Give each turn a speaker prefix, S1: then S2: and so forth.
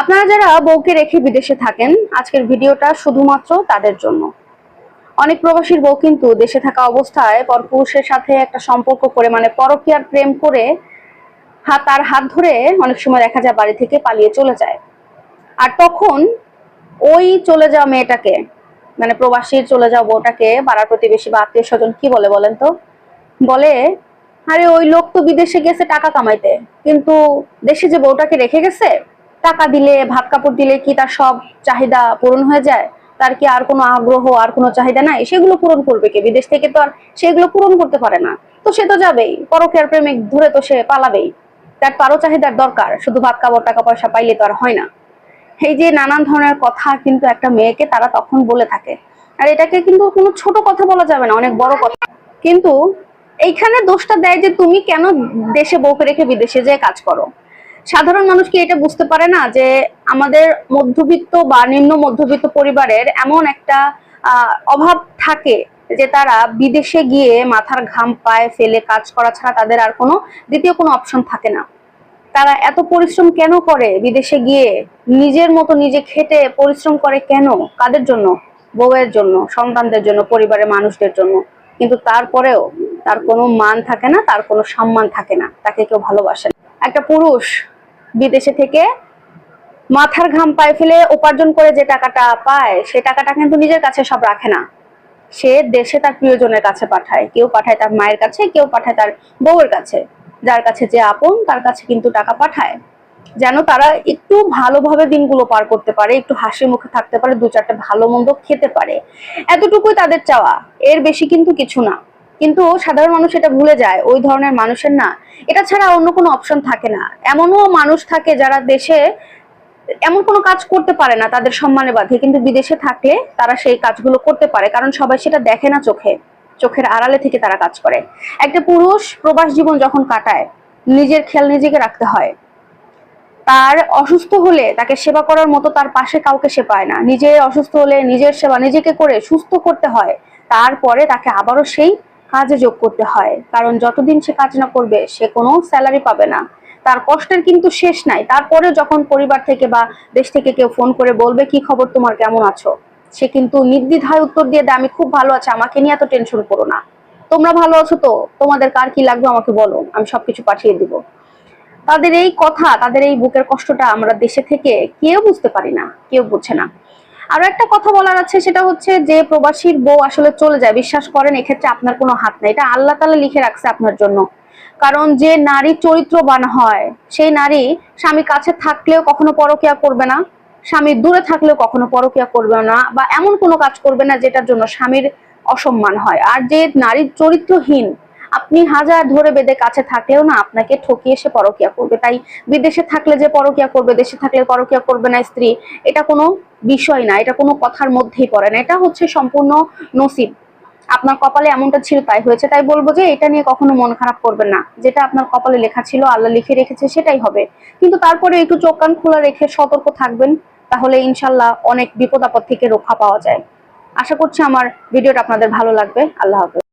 S1: আপনারা যারা বউকে রেখে বিদেশে থাকেন, আজকের ভিডিওটা শুধুমাত্র তাদের জন্য। অনেক প্রবাসীর বউ কিন্তু দেশে থাকা অবস্থায় পরপুরুষের সাথে একটা সম্পর্ক করে মানে পরকীয়ার প্রেম করে হাত, তার হাত ধরে অনেক সময় দেখা যায় বাড়ি থেকে পালিয়ে চলে যায়। আর তখন ওই চলে যাওয়া মেয়েটাকে মানে প্রবাসীর চলে যাওয়া বউটাকে পাড়ার প্রতিবেশী বা আত্মীয় স্বজন কি বলে বলেন তো? বলে, আরে, ওই লোক তো বিদেশে গেছে টাকা কামাইতে, কিন্তু দেশে যে বউটাকে রেখে গেছে টাকা দিলে, ভাত কাপড় দিলে কি তার সব চাহিদা পূরণ হয়ে যায়? তার কি আর কোনো আগ্রহ, আর কোনো চাহিদা নাই? সেগুলো পূরণ করবে কে? বিদেশ থেকে তো আর সেগুলো পূরণ করতে পারে না। তো সে তো যাবেই। পরকের প্রেমিক ধরে তো সে পালাবেই। তার তো আরও চাহিদার দরকার। শুধু ভাত কাপড়, টাকা পয়সা পাইলে তো আর হয় না। এই যে নানান ধরনের কথা কিন্তু একটা মেয়েকে তারা তখন বলে থাকে। আর এটাকে কিন্তু কোনো ছোট কথা বলা যাবে না, অনেক বড় কথা। কিন্তু এইখানে দোষটা দেয় যে তুমি কেন দেশে বউকে রেখে বিদেশে যেয়ে কাজ করো? সাধারণ মানুষ কি এটা বুঝতে পারে না যে আমাদের মধ্যবিত্ত বা নিম্ন মধ্যবিত্ত পরিবারের এমন একটা অভাব থাকে যে তারা বিদেশে গিয়ে মাথার ঘাম পায়ে ফেলে কাজ করা ছাড়া তাদের আর কোনো দ্বিতীয় কোনো অপশন থাকে না। তারা এত পরিশ্রম কেন করে বিদেশে গিয়ে? নিজের মতো নিজে খেটে পরিশ্রম করে কেন? কাদের জন্য? বউয়ের জন্য, সন্তানদের জন্য, পরিবারের মানুষদের জন্য। কিন্তু তারপরেও তার কোনো মান থাকে না, তার কোনো সম্মান থাকে না, তাকে কেউ ভালোবাসে না। একটা পুরুষ বিদেশে থেকে মাথার ঘাম পায়ে ফেলে উপার্জন করে যে টাকাটা পায়, সে টাকাটা কিন্তু নিজের কাছে সব রাখে না। সে দেশে তার প্রিয়জনের কাছে পাঠায়, কেউ পাঠায় তার মায়ের কাছে, কেউ পাঠায় তার বউয়ের কাছে। যার কাছে যে আপন, তার কাছে কিন্তু টাকা পাঠায়। যেন তারা একটু ভালোভাবে দিনগুলো পার করতে পারে, একটু হাসি মুখে থাকতে পারে দু চারটে ভালো মন্দ খেতে পারে। এতটুকুই তাদের চাওয়া, এর বেশি কিন্তু কিছু না। কিন্তু সাধারণ মানুষ এটা ভুলে যায়, ওই ধরনের মানুষের না। এটা ছাড়া অন্য কোনো অপশন থাকে না। এমনও মানুষ থাকে যারা দেশে এমন কোনো কাজ করতে পারে না তাদের সম্মানে বাধে কিন্তু বিদেশে থাকলে তারা সেই কাজগুলো করতে পারে, কারণ সবাই সেটা দেখে না চোখে, চোখের আড়ালে থেকে তারা কাজ করে। একটা পুরুষ প্রবাস জীবন যখন কাটায়, নিজের খেয়াল নিজেকে রাখতে হয়। তার অসুস্থ হলে তাকে সেবা করার মতো তার পাশে কাউকে সে পায় না। নিজে অসুস্থ হলে নিজের সেবা নিজেকে করে সুস্থ করতে হয়। তারপরে তাকে আবারও সেই কাজে যোগ করতে হয়। কারণ যতদিন সে কাজ না করবে, সে কোনো স্যালারি পাবে না। তার কষ্টের কিন্তু শেষ নাই। তারপরে যখন পরিবার থেকে বা দেশ থেকে কেউ ফোন করে বলবে, কি খবর তোমার? কেমন আছো? সে কিন্তু নির্দ্বিধায় উত্তর দিয়ে দেয়, আমি খুব ভালো আছি। আমাকে নিয়ে এত টেনশন করো না। তোমরা ভালো আছো তো? তোমাদের কার কি লাগবে আমাকে বলো। আমি সবকিছু পাঠিয়ে দিব। তাদের এই কথা, তাদের এই বুকের কষ্টটা আমরা দেশে থেকে কেউ বুঝতে পারি না, কেউ বুঝে না। আরও একটা কথা বলার আছে, সেটা হচ্ছে যে প্রবাসীর বউ আসলে চলে যায়। বিশ্বাস করেন, এক্ষেত্রে আপনার কোনো হাত নেই। এটা আল্লাহ তালা লিখে রাখছে আপনার জন্য। কারণ যে নারী চরিত্রবান হয়, সেই নারী স্বামী কাছে থাকলেও কখনো পরকিয়া করবে না, স্বামী দূরে থাকলেও কখনো পরকিয়া করবে না, বা এমন কোনো কাজ করবে না যেটার জন্য স্বামীর অসম্মান হয়। আর যে নারী চরিত্রহীন আপনি হাজার ধরে বেঁধে কাছে থাকলেও না আপনাকে ঠকিয়ে সে পরকিয়া করবে। তাই বিদেশে থাকলে যে পরকিয়া করবে, দেশে থাকলে পরকিয়া করবে না স্ত্রী, এটা কোনো বিষয় না, এটা কোনো কথার মধ্যেই পড়ে না। এটা হচ্ছে সম্পূর্ণ নসিব। আপনার কপালে এমনটা ছিল তাই হয়েছে, তাই বলব যে এটা নিয়ে কখনো মন খারাপ করবেন না। যেটা আপনার কপালে লেখা ছিল, আল্লাহ লিখে রেখেছে, সেটাই হবে। কিন্তু তারপরে একটু চোখ কান খোলা রেখে সতর্ক থাকবেন, তাহলে ইনশাল্লাহ অনেক বিপদ আপদ থেকে রক্ষা পাওয়া যায়। আশা করছি আমার ভিডিওটা আপনাদের ভালো লাগবে। আল্লাহ হাফেজ।